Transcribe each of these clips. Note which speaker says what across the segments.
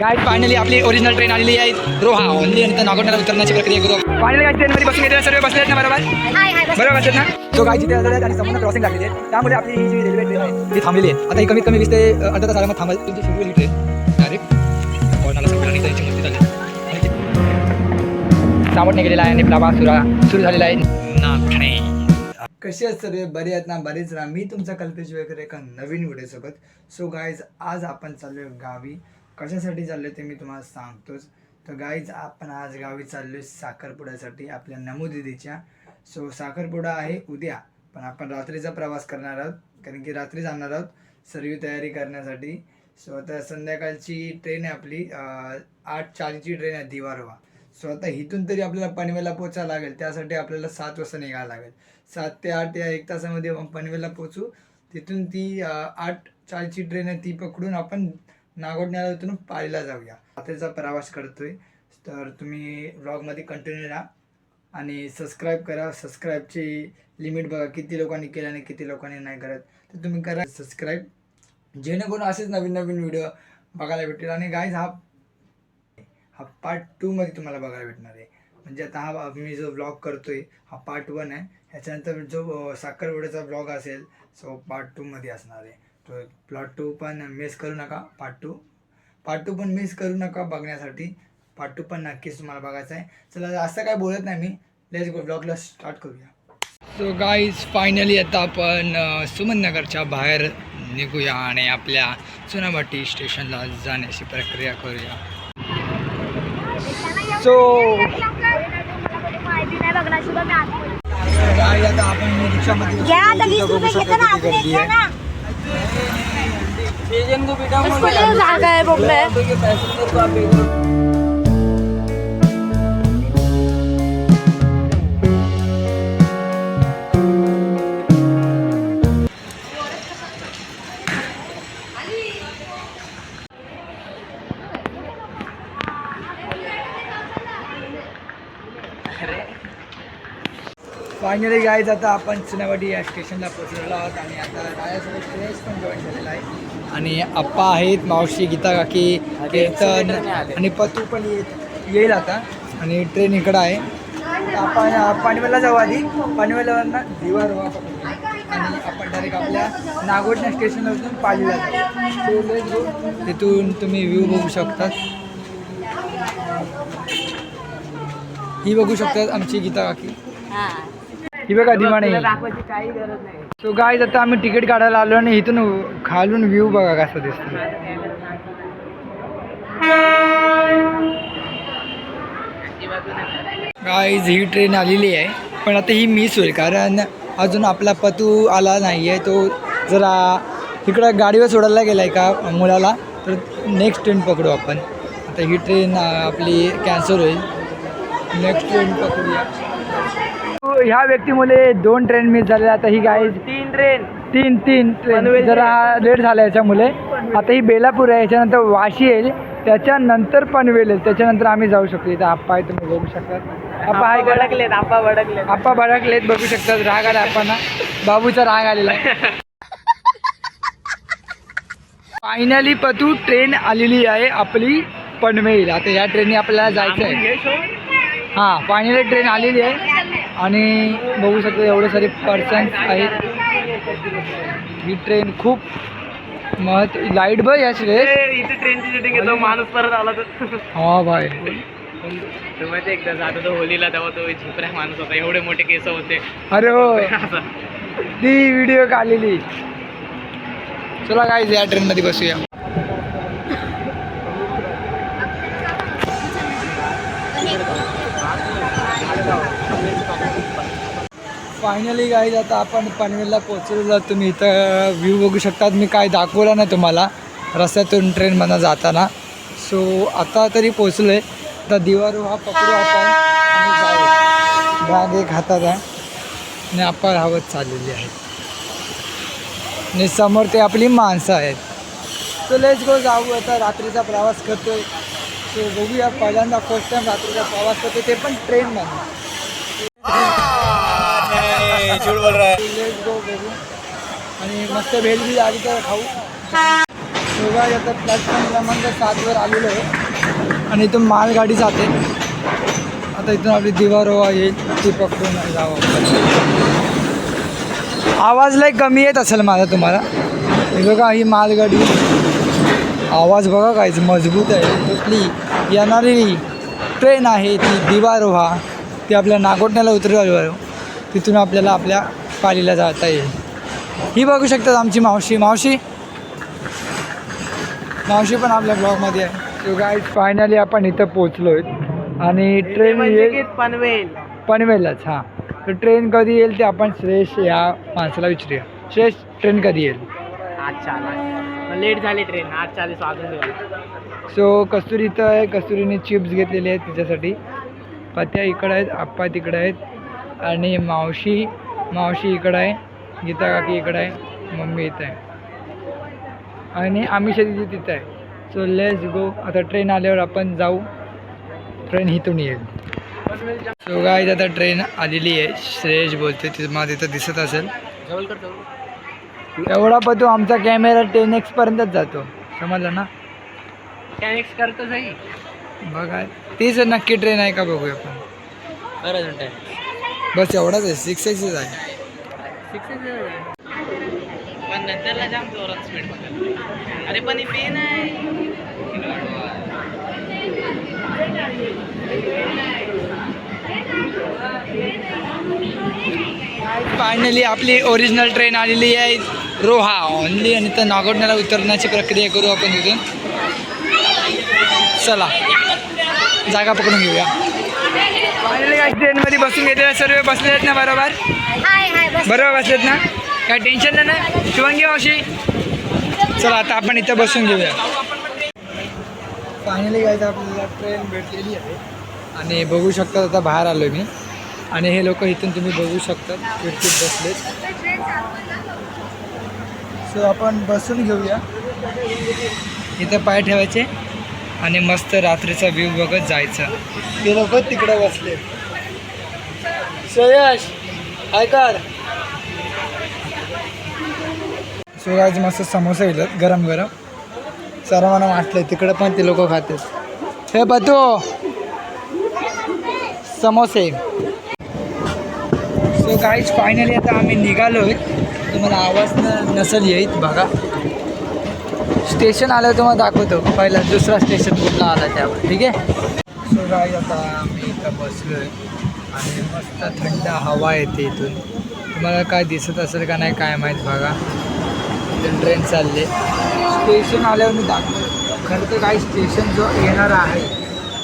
Speaker 1: Guide finally आपली original train आलेली आहे. रोहा ओनली नंतर नागोरला उतरण्याची प्रक्रिया करू फायनली गाईड ट्रेनमध्ये बसून घेतलेल्या सर्व बसले आहेत ना बरोबर? बरोबर बसलेत ना? तो गायची ते आलेले आहेत आणि संपूर्ण क्रॉसिंग लागलेली आहे. त्यामुळे आपली ही जी रेल्वे ट्रेन आहे ती थांबलेली आहे. आता ही कमीत कमी वीस ते अर्धा तास आरामात थांबल. तुमची सुरू ही ट्रेन डायरेक्ट कोणाला मस्ती झाली सावट निघालेला आहे आणि प्रवास सुरू सुरू झालेला आहे. नागठाणे कसे आहेत सर्व बरे आहेत ना? बरेच ना मी तुमचा कल्पेश वगैरे एका नवीन व्हिडिओसोबत सो गाईज आज आपण चाललोय गावी. कशासाठी चाललो ते मी तुम्हाला सांगतोच. तर गाईज आपण आज गावी चाललोय साखरपुड्यासाठी आपल्या नमोदिदीच्या सो साखरपुडा आहे उद्या पण आपण रात्रीचा प्रवास करणार आहोत कारण की रात्री जाणार आहोत सर्व तयारी करण्यासाठी. सो आता संध्याकाळची ट्रेन आहे आपली आठ चाळीची ट्रेन आहे दिवारवा. सो आता इथून तरी आपल्याला पनवेला पोचायला लागेल त्यासाठी आपल्याला सात वाजता निघायला लागेल. सात ते आठ या एक तासामध्ये आपण पनवेला पोचू तिथून ती आठ चाळीसची ट्रेन आहे ती पकडून आपण नागोडण्याला उतरून पाळीला जाऊया. रात्रीचा प्रवास करतोय. तर तुम्ही व्लॉगमध्ये कंटिन्यू राहा आणि सबस्क्राईब करा. सबस्क्राईबची लिमिट बघा. किती लोकांनी केलं आणि किती लोकांनी नाही करत. तर तुम्ही करा सबस्क्राईब जेणेकरून असेच नवीन नवीन व्हिडिओ बघायला भेटेल आणि गाईज हा हा पार्ट टूमध्ये तुम्हाला बघायला भेटणार आहे. म्हणजे आता हा मी जो ब्लॉग करतोय हा पार्ट वन आहे. ह्याच्यानंतर जो साखरवड्याचा ब्लॉग असेल सो पार्ट टूमध्ये असणार आहे. प्लॉट टू पण मिस करू नका पार्ट टू पार्ट टू पण मिस करू नका बघण्यासाठी. पार्ट टू पण नक्कीच तुम्हाला बघायचं आहे. चला असं काय बोलत नाही मी. लेट्स गो ब्लॉगला स्टार्ट करूया. सो गाईज फायनली आता आपण सुमननगरच्या बाहेर निघूया आणि आपल्या चुनाभाटी स्टेशनला जाण्याची प्रक्रिया करूया. सो गाईज आता आपण रिक्षामध्ये
Speaker 2: घ्या आता वीस रुपये घेतो ना आपण एक
Speaker 1: फायनली गाईज आता आपण चुनावाडी या स्टेशनला पोहोचलेलो आहोत आणि आता रायासोबत सुरेश पण जॉईन झालेला आहे. आणि आप्पा आहेत मावशी गीता काकी कीर्तन आणि पतू पण ये- येईल आता. आणि ट्रेन इकडं आहे. आपण पनवेलला जाऊ आधी. पनवेलवरनं दिवा पकडू. आणि आपण डायरेक्ट आपल्या नागोडण्या स्टेशनवरून पालीला जाऊ. तिथून तुम्ही व्ह्यू बघू शकतात ही बघू शकतात आमची गीता काकी. ही बघा
Speaker 2: काही गरज नाही.
Speaker 1: सो गाय आता आम्ही तिकीट काढायला आलो आणि इथून खालून व्ह्यू बघा कसा दिसतो गाईज ही ट्रेन आलेली आहे. पण आता ही मिस होईल कारण अजून आपला पतू आला नाही आहे तो जरा इकडं गाडीवर सोडायला गेला आहे का मुलाला? तर नेक्स्ट ट्रेन पकडू आपण. आता ही ट्रेन आपली कॅन्सल होईल. नेक्स्ट ट्रेन पकडूया. ह्या व्यक्तीमुळे दोन ट्रेन मिस झाल्या आता ही गाय
Speaker 2: तीन ट्रेन
Speaker 1: तीन तीन ट्रेन जरा लेट झाला याच्यामुळे. आता ही बेलापूर आहे याच्यानंतर वाशी येईल त्याच्यानंतर पनवेल येईल. त्याच्यानंतर आम्ही जाऊ शकतो. इथं आप्पा आहे तुम्ही बघू शकतात आप्पा हाय
Speaker 2: भडकलेत आप्पा भडकलेत.
Speaker 1: आप्पा भडकलेत बघू शकतात राग आला आप्पांना. बाबूचा राग आलेला आहे. फायनली पतू ट्रेन आलेली आहे आपली पनवेल. आता या ट्रेनने आपल्याला जायचं आहे हां फायनली ट्रेन आलेली आहे. आणि बघू शकतो एवढे सारे पर्सन्स आहेत. ही ट्रेन खूप महत्त्व लाइट बघ या
Speaker 2: इथे ट्रेनची शूटिंग घेतो माणूस परत आला तर.
Speaker 1: हा भाई
Speaker 2: माहिती एकदा जातो तो होलीला तेव्हा तो झोपऱ्या माणूस होता एवढे मोठे केस होते.
Speaker 1: अरे हो. ती व्हिडिओ काढलेली. चला काय या ट्रेनमध्ये बसूया. फायनली गाईज आता आपण पनवेलला पोचलेलो तुम्ही इथं व्ह्यू बघू शकतात मी काय दाखवलं नाही तुम्हाला. रस्त्यातून ट्रेनमधनं जाताना. सो आता तरी पोचलो आहे तर दिवारू हा पकडू आपण आणि जाऊ. बॅग एक हातात आहे. आणि आपण हवत चाललेली आहे. आणि समोर ते आपली माणसं आहेत. सो लेच गो जाऊ. आता रात्रीचा प्रवास करतोय. सो बघूया. पहिल्यांदा फर्स्ट टाइम रात्रीचा प्रवास करतोय. ते पण
Speaker 2: झूठ बोल रहा है।
Speaker 1: लेट्स गो बघू आणि मस्त भेल बी आली तर खाऊ. शेवगा याचा प्लॅटफॉर्म क्रमांक सातवर आलेलो आहे. आणि इथून मालगाडी जाते. आता इथून आपली दिवारोवा येईल ती पकडून जावं आवाज लय कमी येत असेल माझा तुम्हाला. हे बघा ही मालगाडी. आवाज बघा काहीच मजबूत आहे. कुठली? येणारी ट्रेन आहे ती दिवारोहा ती आपल्या नागोटण्याला उतरवायवर तिथून आपल्याला आपल्या पालीला जाता येईल. ही बघू शकतात आमची मावशी. मावशी? मावशी पण आपल्या ब्लॉगमध्ये आहे. तो गाईड फायनली आपण इथं पोचलो आणि ट्रेन येईल
Speaker 2: पनवेल.
Speaker 1: पनवेलच हां. तर ट्रेन कधी येईल ते आपण श्रेष या माणसाला विचारूया. श्रेष ट्रेन कधी येईल?
Speaker 2: आज चालू लेट झाली ट्रेन वाजून गेले.
Speaker 1: सो कस्तुरी इथं आहे. कस्तुरीने चिप्स घेतलेले आहेत तिच्यासाठी. पत्या इकडं आहेत आप्पा तिकडं आहेत. आणि मावशी मावशी इकडं आहे गीता काकी इकडं आहे मम्मी इथं आहे. आणि आम्ही शेती तिथं आहे. सो लेट्स गो आता ट्रेन आल्यावर आपण जाऊ. ट्रेन इथून येईल. सो गाईज आता ट्रेन आलेली आहे. श्रेयश बोलते ते मला तिथं दिसत असेल. एवढा पण तो आमचा कॅमेरा टेन एक्सपर्यंतच जातो. समजलं ना?
Speaker 2: कॅनेक्स करतो जाई
Speaker 1: बघा. तीच नक्की ट्रेन आहे का बघूया आपण. बस एवढाच आहे. सिक्स एक्सेस आहे.
Speaker 2: पण नंतरला जाम जोरात स्पीड पकडली अरे पण ही पेन आहे.
Speaker 1: फायनली आपली ओरिजिनल ट्रेन आलेली आहे. रोहा ओनली आणि तर नागोडण्याला उतरण्याची प्रक्रिया करू आपण तिथून चला. जागा पकडून घेऊया. फायनली काय ट्रेनमध्ये बसून घेतलेल्या सर्व बसले आहेत ना बरोबर?
Speaker 3: हाय हाय बस.
Speaker 1: बरोबर बसलेत ना? काय टेन्शन नाही ना? शिवांगी मावशी? चला आता आपण इथं बसून घेऊया. फायनली गायचं आपल्याला ट्रेन भेटलेली आहे. आणि बघू शकता आता बाहेर आलो मी. आणि हे लोक इथून तुम्ही बघू शकता खिडकीत बसलेत. सो आपण बसून घेऊया. इथं पाय ठेवायचे. आणि मस्त रात्रीचा व्ह्यू बघत जायचं. ते लोक तिकडे बसले. श्रेयश ऐकर शिवराज मस्त समोसा येतात गरम गरम. सर्वांना वाटले तिकडे पण ते लोक खातात हे बतू समोसे. सो काहीच फायनली आता आम्ही निघालो आहे तुम्हाला आवाज न नसेल येईल बघा. स्टेशन आलं तुम्हाला दाखवतो. पहिला दुसरा स्टेशन कुठला आला त्यावर ठीक आहे? सो गाई आता आम्ही इथं बसलो आहे आणि मस्त थंड हवा येते इथून. तुम्हाला काय दिसत असेल का नाही काय माहीत बघा. इथून ट्रेन चालले. स्टेशन आल्यावर मी दाखवतो. खरं तर काही स्टेशन जो येणार आहे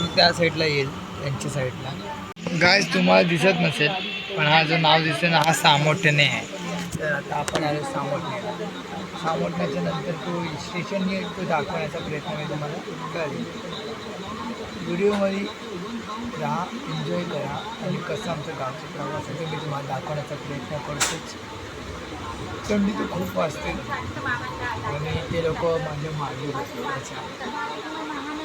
Speaker 1: तो त्या साईडला येईल त्यांच्या साईडला गायज तुम्हाला दिसत नसेल पण हा जो नाव दिसतो ना हा सामोटणे आहे. तर आता आपण आलो सामोटणे सामोटण्याच्या नंतर तो स्टेशन तो दाखवण्याचा प्रयत्न मी तुम्हाला करेल व्हिडिओमध्ये राहा एन्जॉय करा आणि कसं आमचं गावचं प्रवास आहे मी तुम्हाला दाखवण्याचा प्रयत्न करतोच. थंडी तर खूप वाजते आणि ते लोक माझ्या मागे बसले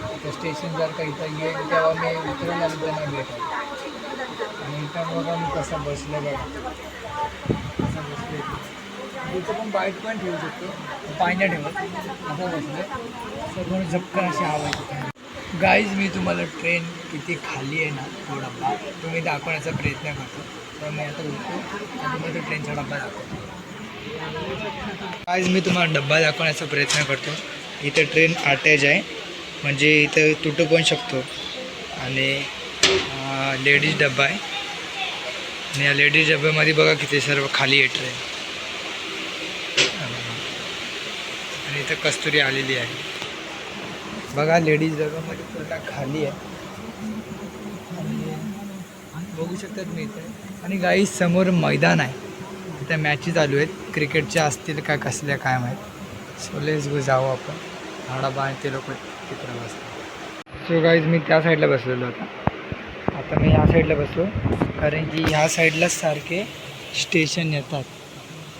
Speaker 1: त्याच्या स्टेशन जर का इथं येईल तेव्हा मी उतरायला नाही भेटेल आणि इथं मग मी कसं बसलं बघा कसं बसले याचं पण बाईट पण ठेवू शकतो. पाय ठेवत असं बसलं. सगळं झपकन अशी हवा येते. गाईज मी तुम्हाला ट्रेन किती खाली आहे ना तो डब्बा तो मी दाखवण्याचा प्रयत्न करतो. तर मी आता उठतो. आणि तो ट्रेनचा डब्बा दाखवतो. गाईज मी तुम्हाला डब्बा दाखवण्याचा प्रयत्न करतो. इथं ट्रेन अटॅच आहे. म्हणजे इथं तुटू पण शकतो. आणि लेडीज डब्बा आहे. आणि या लेडीज डब्यामध्ये बघा किती सर्व खाली आहे ट्रेन इथं कस्तुरी आलेली आहे. बघा लेडीज जगामध्ये पूर्ण खाली आहे. आणि बघू शकतात मी इथे. आणि गाई समोर मैदान आहे. इथं मॅची चालू आहेत. क्रिकेटच्या असतील का कसल्या काय माहीत. सो लेस गो जाऊ आपण. झाडा बाहेर ते लोक तिकडे बसतात. सो गाईज मी त्या साईडला बसलेलो होता आता मी ह्या साईडला बसलो. कारण की ह्या साईडलाच सारखे स्टेशन येतात.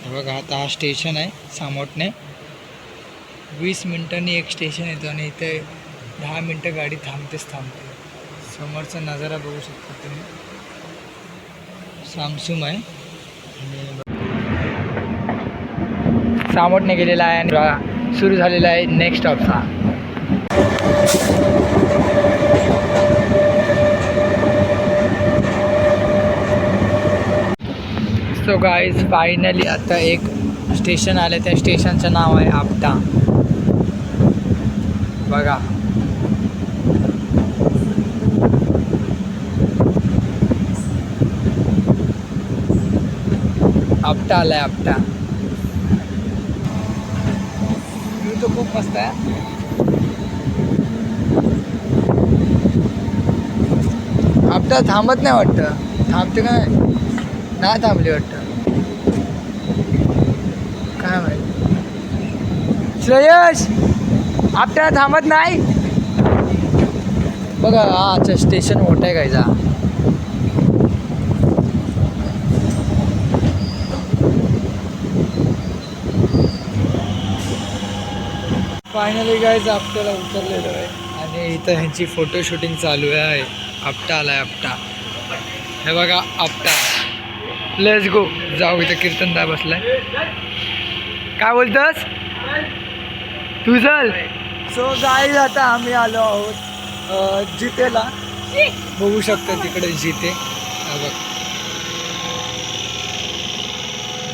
Speaker 1: बघा आता हा स्टेशन आहे. सामोटणे वीस मिनटांनी एक स्टेशन येतो आणि इथे दहा मिनटं गाडी थांबतेच थांबते. समोरचा नजारा बघू शकता तुम्ही. सामसूम आहे. आणि सामोटने गेलेला आहे आणि सुरू झालेला आहे नेक्स्ट स्टॉपचा सो गाईज फायनली आता एक स्टेशन आलं. त्या स्टेशनचं नाव आहे आपटा. बघा. आपटा आलाय आपटा. व्ह्यू तर खूप मस्त आहे. आपटा थांबत नाही वाटतं. थांबते काय? नाही नाही थांबली वाटतं. काय माहिती? श्रेयश! आपल्याला थांबत नाही. बघा हा अच्छा स्टेशन मोठं आहे कायचा फायनली गायचं आपल्याला उतरलेलो आहे. आणि इथं ह्यांची फोटो शूटिंग चालू आहे. आपटा आलाय आपटा. हे बघा आपटा. लेट्स गो जाऊ इथं कीर्तनदा बसलाय. काय बोलतस? तू चल. सो गाईज आता आम्ही आलो आहोत जितेला. बघू शकता तिकडे जिते. बघ.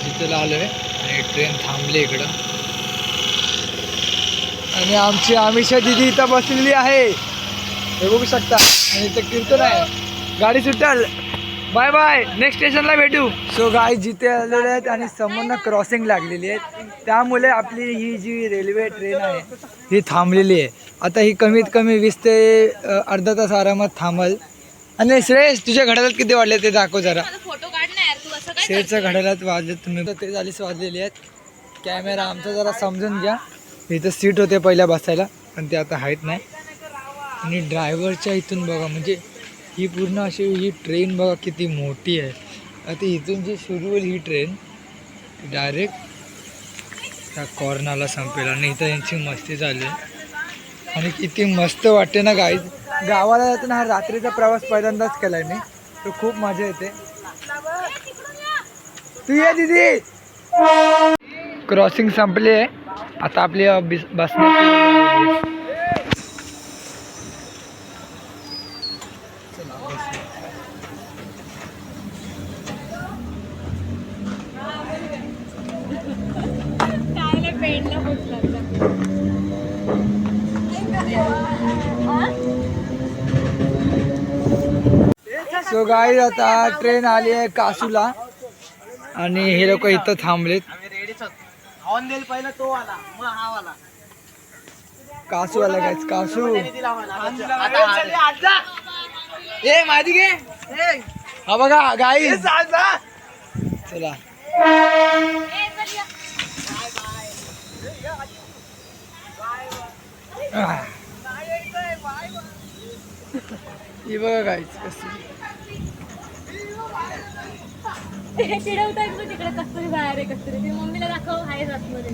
Speaker 1: जितेला आलो आहे आणि ट्रेन थांबली इकडं. आणि आमची आमिषा दिदी इथं बसलेली आहे. हे बघू शकता. आणि इथं कीर्तन आहे. गाडी सुटाल. Bye bye. नेक्स्ट स्टेशनला भेटू. सो गाय जिथे आलेले आहेत आणि समोरनं क्रॉसिंग लागलेली आहे त्यामुळे आपली ही जी रेल्वे ट्रेन आहे ही थांबलेली आहे. आता ही कमीत कमी वीस ते अर्धा तास आरामात थांबल. आणि श्रेयस तुझ्या घड्याळात किती वाढले ते दाखव जरा.
Speaker 3: फोटो काढ ना यार तू असं काय
Speaker 1: शेरच्या घड्याळात वाजले तुम्ही. तर ते झालीच वाजलेली आहेत. कॅमेरा आमचा जरा समजून घ्या. इथं सीट होते पहिल्या बसायला पण ते आता आहेत नाही. आणि ड्रायव्हरच्या इथून बघा म्हणजे ही पूर्ण अशी ही ट्रेन बघा किती मोठी आहे. आता इथून जी सुरू होईल ही ट्रेन डायरेक्ट त्या कॉर्नाला संपेल आणि इथं यांची मस्ती चालू आहे. आणि किती मस्त वाटते ना गाईज गावाला जाताना हा रात्रीचा प्रवास पहिल्यांदाच केला आहे मी. तो खूप मजा येते. तू ये दिदी! क्रॉसिंग संपली आहे. आता आपली बस बसण्याची सो आता ट्रेन आली आहे कासूला. आणि हे लोक इथं थांबलेत. कासू आला गाईच कासू?
Speaker 2: ए माझी घे.
Speaker 1: हा बघा गाई. चला. ही बघा गाईच
Speaker 3: कसं. मग तिकडे कस्तुरी बाहेर आहे कस्तुरी. ते मम्मीला दाखव आहे आतमध्ये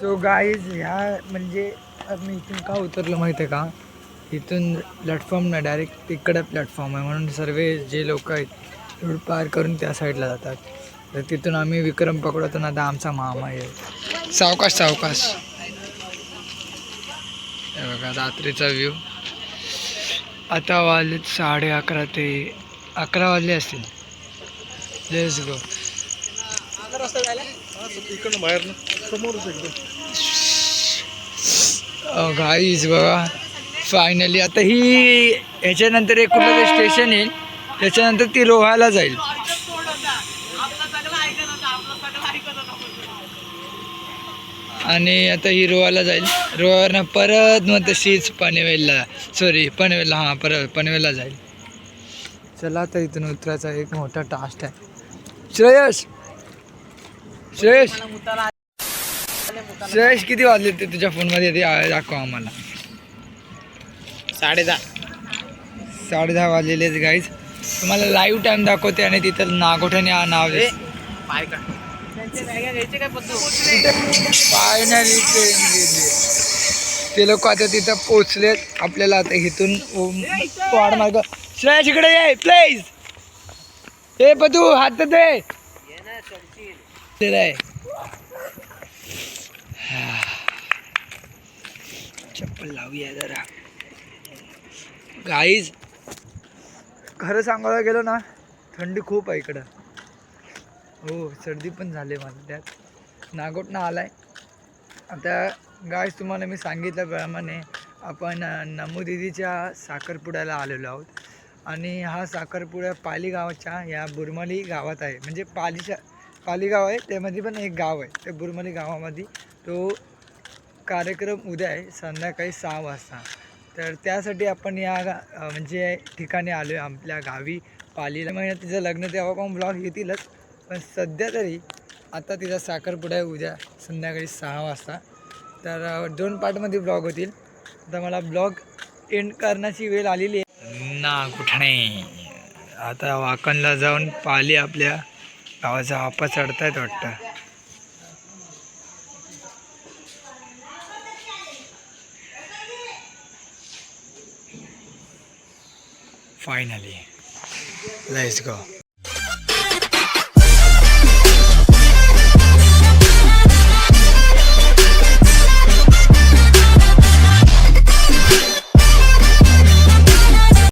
Speaker 1: सो गाईज ह्या म्हणजे मी इथून का उतरलो माहिती आहे का? इथून प्लॅटफॉर्म नाही डायरेक्ट तिकडं प्लॅटफॉर्म आहे. म्हणून सर्व जे लोक आहेत रोड पार करून त्या साईडला जातात. तर तिथून आम्ही विक्रम पकडतो ना आता आमचा मामा येईल. सावकाश सावकाश. हे बघा रात्रीचा व्ह्यू आता वाजले साडे अकरा ते अकरा वाजले असतील. लेस गो गाईज बघा. फायनली आता ही ह्याच्यानंतर एक कुठलं स्टेशन येईल. त्याच्यानंतर ती रोहायला जाईल. आणि आता ही रोहायला जाईल. रोहावरनं परत मग तशीच पनवेलला सॉरी पनवेलला हां परत पनवेलला जाईल. चला आता इथून उतरायचा एक मोठा टास्क आहे. श्रेयस! श्रेयस! श्रेयस किती वाजले ते तुझ्या फोनमध्ये? ते दाखव आम्हाला.
Speaker 2: साडे दहा.
Speaker 1: साडे दहा वाजलेले गाईज तुम्हाला लाईव्ह टाईम दाखवते आणि तिथं नागोठ्याने हा नाव.
Speaker 2: पाय
Speaker 1: गेली. ते लोक आता तिथं पोचलेत आपल्याला आता इथून वाड मार्ग. श्रेयस इकडे ये प्लीज हे बधू हात दे. चप्पल लावूया जरा. गाईज खरं सांगायला गेलो ना थंडी खूप आहे इकडं. हो सर्दी पण झाली मला त्यात. नागोटनं आहे आता गायस तुम्हाला मी सांगितल्याप्रमाणे आपण अ, साखरपुड्याला आलेलो आहोत. आणि हा साखरपुडा पाली गावाच्या या बुरमली गावात आहे. म्हणजे पालीच्या पाली गाव आहे त्यामध्ये पण एक गाव आहे. त्या बुरमली गावामध्ये तो कार्यक्रम उद्या आहे संध्याकाळी सहा वाजता. तर त्यासाठी आपण या गा म्हणजे ठिकाणी आलो आहे आपल्या गावी पालीला. महिन्यात तिचं लग्न तेव्हा पण ब्लॉग येतीलच पण सध्या तरी आता तिचा साखरपुडा आहे उद्या संध्याकाळी सहा वाजता. तर दोन पार्टमध्ये ब्लॉग होतील. आता मला ब्लॉग एंड करण्याची वेळ आलेली आहे. ना कुठं नाही. आता वाकणला जाऊन पाली आपल्या गावाचा आपा चढतायत वाटतं. Finally let's go